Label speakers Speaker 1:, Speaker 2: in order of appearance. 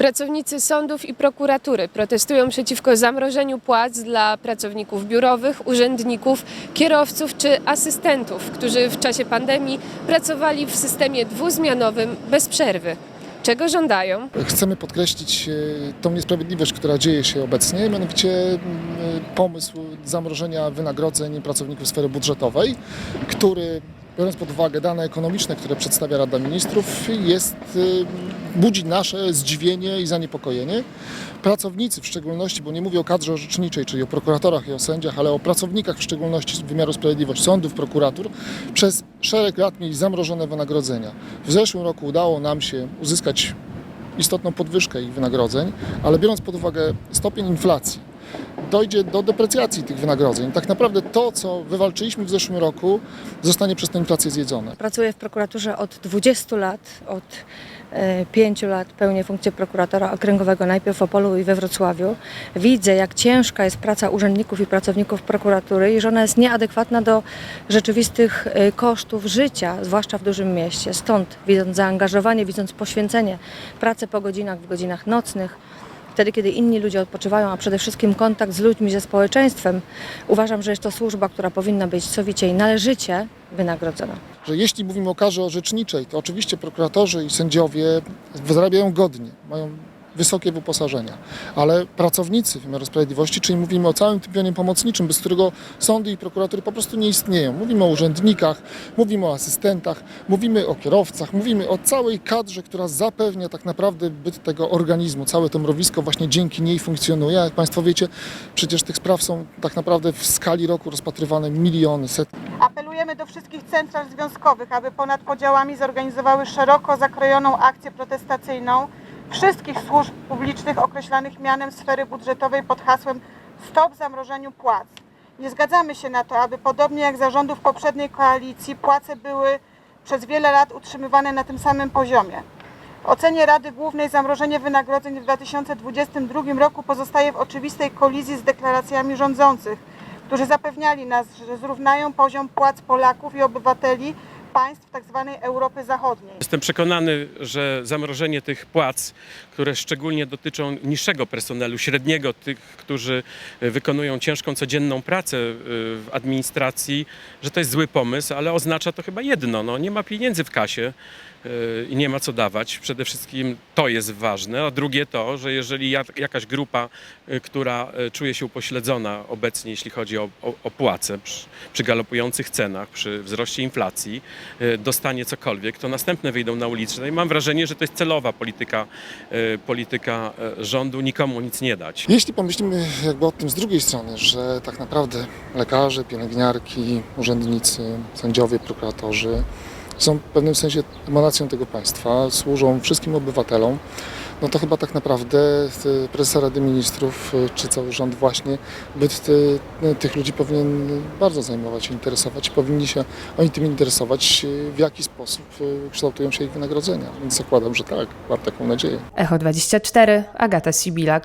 Speaker 1: Pracownicy sądów i prokuratury protestują przeciwko zamrożeniu płac dla pracowników biurowych, urzędników, kierowców czy asystentów, którzy w czasie pandemii pracowali w systemie dwuzmianowym bez przerwy. Czego żądają?
Speaker 2: Chcemy podkreślić e, tą niesprawiedliwość, która dzieje się obecnie, mianowicie pomysł zamrożenia wynagrodzeń pracowników sfery budżetowej, który biorąc pod uwagę dane ekonomiczne, które przedstawia Rada Ministrów, jest, e, budzi nasze zdziwienie i zaniepokojenie. Pracownicy w szczególności, bo nie mówię o kadrze orzeczniczej, czyli o prokuratorach i o sędziach, ale o pracownikach w szczególności wymiaru sprawiedliwości, sądów, prokuratur, przez szereg lat mieli zamrożone wynagrodzenia. W zeszłym roku udało nam się uzyskać istotną podwyżkę ich wynagrodzeń, ale biorąc pod uwagę stopień inflacji, dojdzie do deprecjacji tych wynagrodzeń. Tak naprawdę to, co wywalczyliśmy w zeszłym roku, zostanie przez tę inflację zjedzone.
Speaker 3: Pracuję w prokuraturze od 20 lat, od 5 lat pełnię funkcję prokuratora okręgowego najpierw w Opolu i we Wrocławiu. Widzę, jak ciężka jest praca urzędników i pracowników prokuratury i że ona jest nieadekwatna do rzeczywistych e, kosztów życia, zwłaszcza w dużym mieście. Stąd, widząc zaangażowanie, widząc poświęcenie, pracę po godzinach, w godzinach nocnych, wtedy, kiedy inni ludzie odpoczywają, a przede wszystkim kontakt z ludźmi, ze społeczeństwem, uważam, że jest to służba, która powinna być sowicie i należycie wynagrodzona.
Speaker 2: Że jeśli mówimy o karze orzeczniczej, to oczywiście prokuratorzy i sędziowie zarabiają godnie, mają wysokie wyposażenia, ale pracownicy wymiaru sprawiedliwości, czyli mówimy o całym tym pionie pomocniczym, bez którego sądy i prokuratury po prostu nie istnieją. Mówimy o urzędnikach, mówimy o asystentach, mówimy o kierowcach, mówimy o całej kadrze, która zapewnia tak naprawdę byt tego organizmu. Całe to mrowisko właśnie dzięki niej funkcjonuje. Jak Państwo wiecie, przecież tych spraw są tak naprawdę w skali roku rozpatrywane miliony, setki.
Speaker 4: Apelujemy do wszystkich central związkowych, aby ponad podziałami zorganizowały szeroko zakrojoną akcję protestacyjną wszystkich służb publicznych określanych mianem sfery budżetowej pod hasłem Stop zamrożeniu płac. Nie zgadzamy się na to, aby podobnie jak za rządów poprzedniej koalicji płace były przez wiele lat utrzymywane na tym samym poziomie. W ocenie Rady Głównej zamrożenie wynagrodzeń w 2022 roku pozostaje w oczywistej kolizji z deklaracjami rządzących, którzy zapewniali nas, że zrównają poziom płac Polaków i obywateli państw tzw. Europy Zachodniej.
Speaker 5: Jestem przekonany, że zamrożenie tych płac, które szczególnie dotyczą niższego personelu, średniego, tych, którzy wykonują ciężką codzienną pracę y, w administracji, że to jest zły pomysł, ale oznacza to chyba jedno, no, nie ma pieniędzy w kasie y, i nie ma co dawać. Przede wszystkim to jest ważne, a drugie to, że jeżeli jak- jakaś grupa, y, która czuje się upośledzona obecnie, jeśli chodzi o, o, o płace przy, przy galopujących cenach, przy wzroście inflacji, dostanie cokolwiek, to następne wyjdą na ulicę. I mam wrażenie, że to jest celowa polityka, y, polityka y, rządu, nikomu nic nie dać.
Speaker 2: Jeśli pomyślimy jakby o tym z drugiej strony, że tak naprawdę lekarze, pielęgniarki, urzędnicy, sędziowie, prokuratorzy są w pewnym sensie emanacją tego państwa, służą wszystkim obywatelom, no to chyba tak naprawdę y, prezesa Rady Ministrów y, czy cały rząd właśnie byt y, tych ludzi powinien bardzo zajmować się, interesować. Powinni się oni tym interesować, y, w jaki sposób kształtują się ich wynagrodzenia. Więc zakładam, że tak, mam taką nadzieję.
Speaker 6: Echo 24, Agata Sibilak.